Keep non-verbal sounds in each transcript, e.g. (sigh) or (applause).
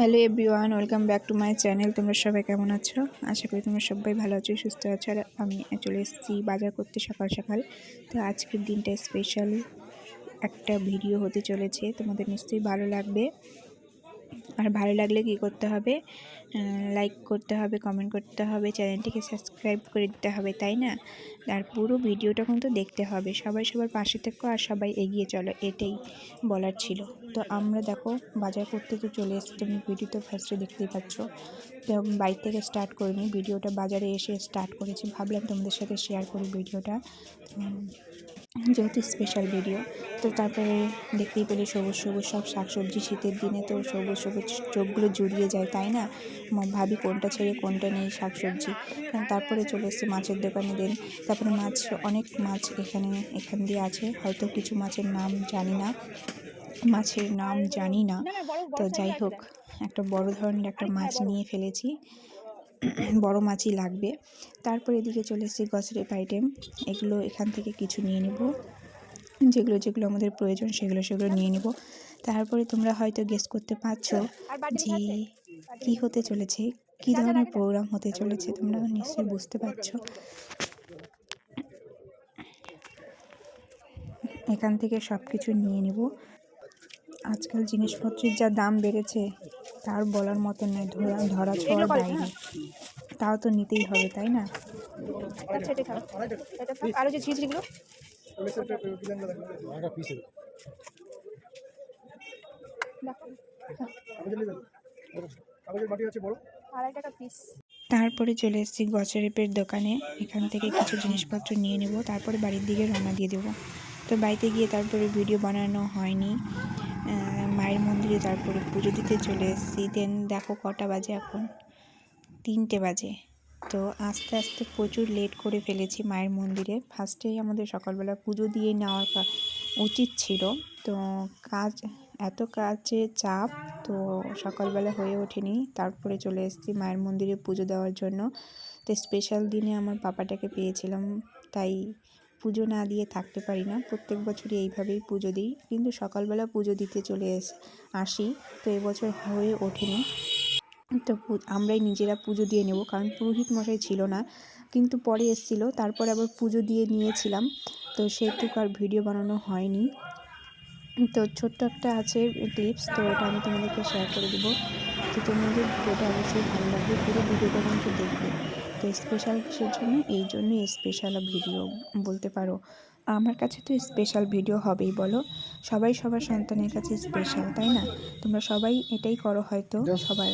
Hello everyone, welcome back to my channel. তোমরা সবাই কেমন আছো? আশা করি তোমরা সবাই ভালো আছো, সুস্থ আছো। আর আমি চলে এসেছি বাজার করতে সকাল সকাল। তো আজকের দিনটা স্পেশাল একটা ভিডিও হতে চলেছে। তোমাদের নিশ্চয়ই ভালো লাগবে। আর ভালো লাগলে কি করতে হবে? লাইক করতে হবে কমেন্ট করতে হবে চ্যানেলটিকে সাবস্ক্রাইব করে দিতে হবে, তাই না? আর পুরো ভিডিওটা কিন্তু দেখতে হবে। সবাই সবার পাশে থেকো আর সবাই এগিয়ে চলো, এটাই বলার ছিল। তো আমরা দেখো, বাজার করতে তো চলে এসেছি, তুমি ভিডিও তো ফার্স্টে দেখতেই পাচ্ছ। তো বাইক থেকে স্টার্ট করিনি, ভিডিওটা বাজারে এসে স্টার্ট করেছি। ভাবলাম তোমাদের সাথে শেয়ার করি ভিডিওটা। যেহেতু স্পেশাল ভিডিও তো তারপরে দেখতেই পেলে সবুজ সবুজ সব শাকসবজি শীতের দিনে তো সবুজ সবুজ চোখগুলো জুড়িয়ে যায়, তাই না? ভাবি কোনটা ছেড়ে কোনটা নেই শাকসবজি। কারণ তারপরে চলে এসেছি মাছের দোকানে দেন তারপরে মাছ, অনেক মাছ এখানে, এখান দিয়ে আছে। হয়তো কিছু মাছের নাম জানি না। মাছের নাম জানি না। তো যাই হোক, একটা বড় ধরনের একটা মাছ নিয়ে ফেলেছি। (clears throat) বড় মাছই লাগবে। তারপর এদিকে চলে এসেছি গ্রসারি আইটেম এগুলো এখান থেকে কিছু নিয়ে নেব। যেগুলো যেগুলো আমাদের প্রয়োজন, সেগুলো সেগুলো নিয়ে নেব। তারপরে তোমরা হয়তো গেস করতে পারছ যে কি হতে চলেছে, কি ধরনের প্রোগ্রাম হতে চলেছে, তোমরা নিশ্চয়ই বুঝতে পারছ। এখান থেকে সব কিছু নিয়ে নেব। আজকাল জিনিসপত্রের যা দাম বেড়েছে তার বলার মতো নয় ধরা ধরা ছোঁয়ার বাইরে। তাও তো নিতেই হবে তাই না? আচ্ছা এটা খাও। আরও যে ঝিঝিগুলো আড়াই টাকা পিস। তারপরে চলে এসেছি গ্রসারিপের দোকানে। এখান থেকে কিছু জিনিসপত্র নিয়ে নেব তারপরে বাড়ির দিকে রওনা দিয়ে দেবো। তো বাড়িতে গিয়ে তারপরে ভিডিও বানানো হয়নি। মায়ের মন্দিরে তারপরে পুজো দিতে চলে এসেছি। দেন দেখো কটা বাজে এখন। তিনটে বাজে। তো আস্তে আস্তে প্রচুর লেট করে ফেলেছি মায়ের মন্দিরে। ফার্স্টেই আমাদের সকালবেলা পুজো দিয়ে নেওয়ার উচিত ছিল। তো কাজ, এত কাজে চাপ, তো সকালবেলা হয়ে ওঠেনি। তারপরে চলে এসেছি মায়ের মন্দিরে পুজো দেওয়ার জন্য। তো স্পেশাল দিনে আমার পাপাটাকে পেয়েছিলাম। তাই পুজো না দিয়ে থাকতে পারি না। প্রত্যেক বছরই এইভাবেই পুজো দিই। কিন্তু সকালবেলা পুজো দিতে চলে এস, আসি। তো এবছর হয়ে ওঠেনি। তো আমরাই নিজেরা পুজো দিয়ে নেব। কারণ পুরোহিত মশাই ছিল না। কিন্তু পরে এসেছিল। তারপর আবার পুজো দিয়ে নিয়েছিলাম। তো সেটুকু আর ভিডিও বানানো হয়নি। তো ছোট্ট একটা আছে ক্লিপস। তো ওটা আমি তোমাদেরকে শেয়ার করে দেবো। তো তোমাদের ভিডিওটা অবশ্যই ভালো লাগবে। পুরো ভিডিওটা কিন্তু দেখবে। তো স্পেশাল কিসের জন্য? এই জন্যই স্পেশাল ভিডিও বলতে পারো। আমার কাছে তো স্পেশাল ভিডিও হবেই বলো। সবাই সবার সন্তানের কাছে স্পেশাল তাই না? তোমরা সবাই এটাই করো হয়তো সবার।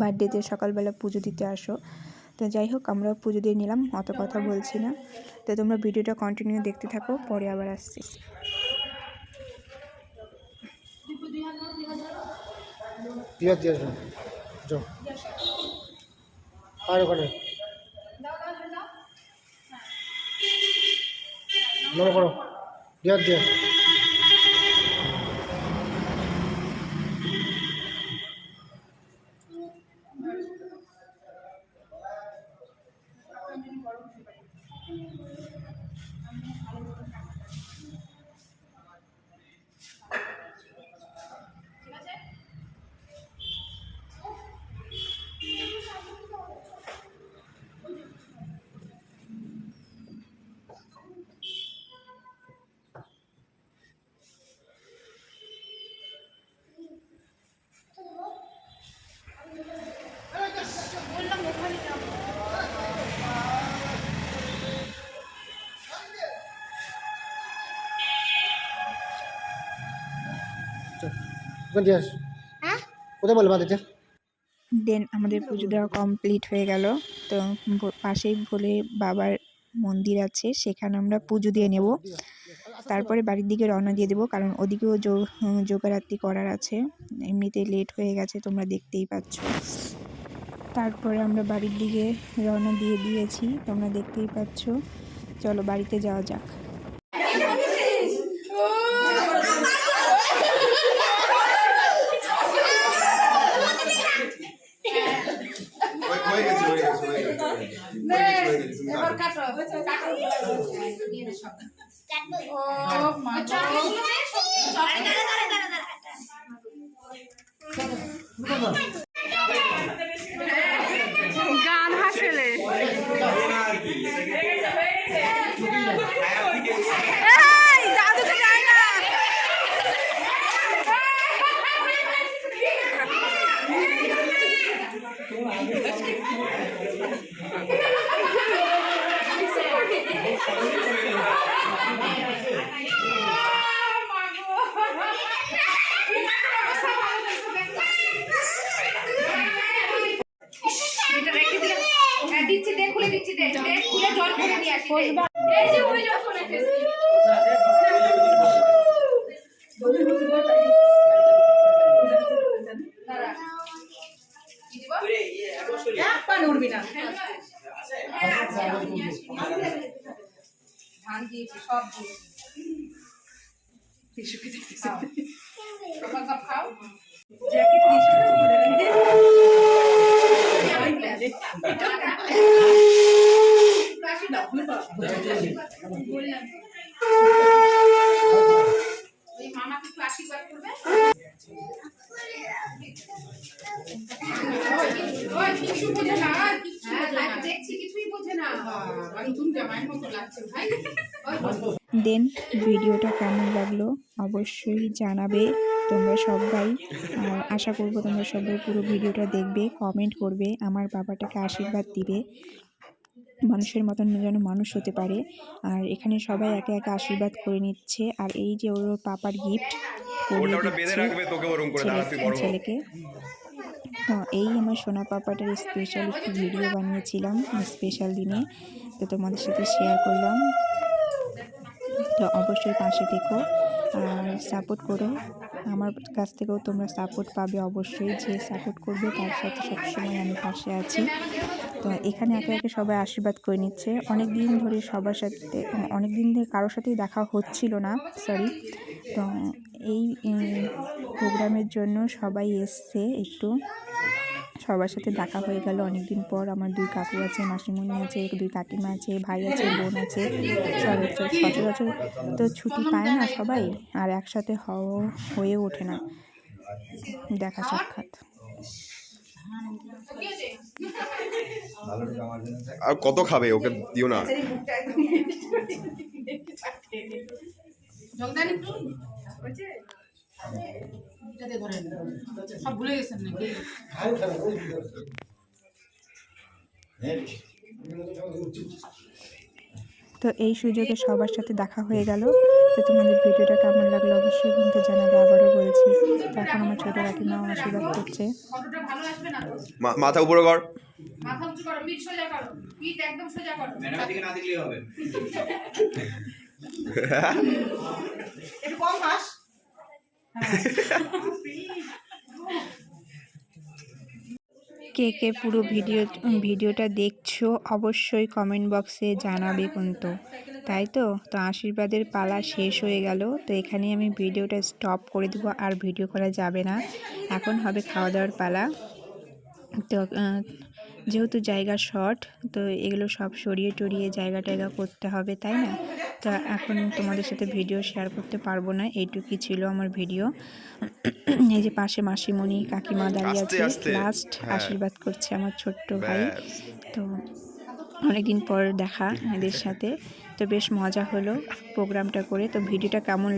বার্থডেতে সকালবেলা পুজো দিতে আসো। তো যাই হোক আমরা পুজো দিয়ে নিলাম অত কথা বলছি না। তো তোমরা ভিডিওটা কন্টিনিউ দেখতে থাকো পরে আবার আসছি। দিয়ে দিয়ে যাও। আর ওখানে। করো। দিয়ে দিয়ে। ওখানে দিয়ে আস। কোথায় বলবা দিতে দেন আমাদের পুজো দেওয়া কমপ্লিট হয়ে গেল। তো পাশেই ভোলে বাবার মন্দির আছে সেখানে আমরা পুজো দিয়ে নেব। তারপরে বাড়ির দিকে রওনা দিয়ে দেবো কারণ ওদিকেও যোগারাত্রি করার আছে। এমনিতে লেট হয়ে গেছে তোমরা দেখতেই পাচ্ছ। তারপরে আমরা বাড়ির দিকে রওনা দিয়ে দিয়েছি তোমরা দেখতেই পাচ্ছ। চলো বাড়িতে যাওয়া যাক হয়ে গেছে হয়ে গেছে হয়ে গেছে তুমি কাটো। ও মা গান হাসেলে এই জাদুতে যায় না এটা রেখে দিলাম হ্যাঁ দিচ্ছি দে খুলে দিচ্ছি দে খুলে জল করে নিয়ে আসি হ্যাঁ, আছে, আমি নিয়ে ধান দিয়েছি সব দিয়েছি। খাও। (laughs) মামাকে একটু আশীর্বাদ করবে? দেন ভিডিওটা কেমন লাগল অবশ্যই জানাবে তোমরা সবাই। আর আশা করব তোমরা সবাই পুরো ভিডিওটা দেখবে কমেন্ট করবে আমার বাবাটাকে আশীর্বাদ দিবে। মানুষের মতন যেন মানুষ হতে পারে। আর এখানে সবাই একে একে আশীর্বাদ করে নিচ্ছে। আর এই যে ওর পাপার গিফট। ছেলেকে। তো এই আমার সোনা পাপাটার স্পেশাল একটি ভিডিও বানিয়েছিলাম স্পেশাল দিনে। তো তোমাদের সাথে শেয়ার করলাম। তো অবশ্যই পাশে থেকো আর সাপোর্ট করো। আমার কাছ থেকেও তোমরা সাপোর্ট পাবে অবশ্যই, যে সাপোর্ট করবে তার সাথে সবসময় আমি পাশে আছি। তো এখানে একে একে সবাই আশীর্বাদ করে নিচ্ছে। অনেক দিন ধরে সবার সাথে অনেক দিন ধরে কারোর সাথেই দেখা হচ্ছিল না সরি তো এই প্রোগ্রামের জন্য সবাই এসছে একটু। সবার সাথে দেখা হয়ে গেল। অনেকদিন পর আমার দুই কাকু আছে মাসিমণি আছে দুই কাকিমা আছে ভাই আছে বোন আছে। সচরাচর তো ছুটি পায় না সবাই আর একসাথে হয়ে ওঠে না দেখা সাক্ষাৎ। আর কত খাবে ওকে দিও না। জলদান একটু সব ভুলে গেছেন নাকি তো এই সুযোগে সবার সাথে দেখা হয়ে গেল। তো তোমাদের ভিডিওটা কেমন লাগল অবশ্যই কিন্তু জানাবে আবারও বলছি। তো এখন আমার ছোটো কাকিমাও আশীর্বাদ করছে। ফটোটা ভালো আসবে না তো মা- মাথা উপরে কর। মাথা উঁচু করো পিঠ সোজা করো। পিঠ একদম সোজা করো। ম্যাডামের দিকে না দেখলেই হবে। একটু কম হাস। কে কে পুরো ভিডিও ভিডিওটা দেখছ অবশ্যই কমেন্ট বক্সে জানাবে কিন্তু। তাই তো? তো আশীর্বাদের পালা শেষ হয়ে গেল। তো এখানে আমি ভিডিওটা স্টপ করে দেবো, আর ভিডিও করা যাবে না। এখন হবে খাওয়া দাওয়ার পালা। তো যেহেতু জায়গা শর্ট তো এগুলো সব সরিয়ে টরিয়ে জায়গা টায়গা করতে হবে তাই না? তো এখন তোমাদের সাথে ভিডিও শেয়ার করতে পারব না এইটুকুই ছিল আমার ভিডিও এই যে পাশে মাসিমণি কাকিমা দাঁড়িয়ে আছে লাস্ট হ্যাঁ। আশীর্বাদ করছে আমার ছোট্ট ভাই। তো অনেকদিন পর দেখা এদের সাথে তো বেশ মজা হলো প্রোগ্রামটা করে তো ভিডিওটা কেমন